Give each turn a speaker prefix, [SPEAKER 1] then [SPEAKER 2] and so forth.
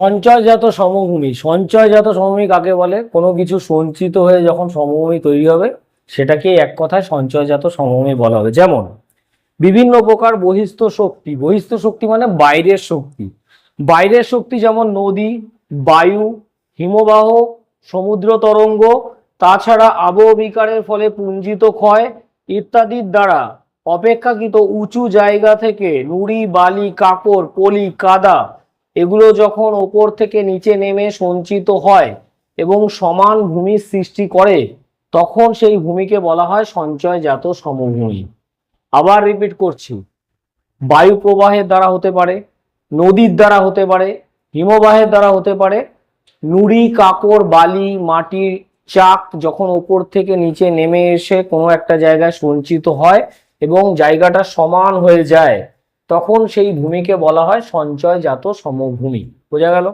[SPEAKER 1] সঞ্চয়জাত সমভূমি সঞ্চয়জাত সমভূমি কাকে বলে? কোনো কিছু সঞ্চিত হয়ে যখন সমভূমি তৈরি হবে সেটাকে এক কথায় সঞ্চয়জাত সমভূমি বলা হবে। যেমন, বিভিন্ন প্রকার বহিস্থ শক্তি। বহিস্থ শক্তি মানে বাইরের শক্তি। বাইরের শক্তি যেমন নদী, বায়ু, হিমবাহ, সমুদ্র তরঙ্গ, তাছাড়া আবহবিকারের ফলে পুঞ্জিত ক্ষয় ইত্যাদির দ্বারা অপেক্ষাকৃত উঁচু জায়গা থেকে নুড়ি, বালি কাকর পলি, কাদা এগুলো যখন ওপর থেকে নিচে নেমে সঞ্চিত হয় এবং সমান ভূমির সৃষ্টি করে, তখন সেই ভূমিকে বলা হয় সঞ্চয়জাত সমভূমি। আবার রিপিট করছি। বায়ু প্রবাহের দ্বারা হতে পারে, নদীর দ্বারা হতে পারে, হিমবাহের দ্বারা হতে পারে, নুড়ি কাকর বালি মাটির চাক যখন ওপর থেকে নিচে নেমে এসে কোনো একটা জায়গায় সঞ্চিত হয় এবং জায়গাটা সমান হয়ে যায়। তখন সেই ভূমিকে বলা হয় সঞ্চয় জাত সমভূমি। বোঝা গেল?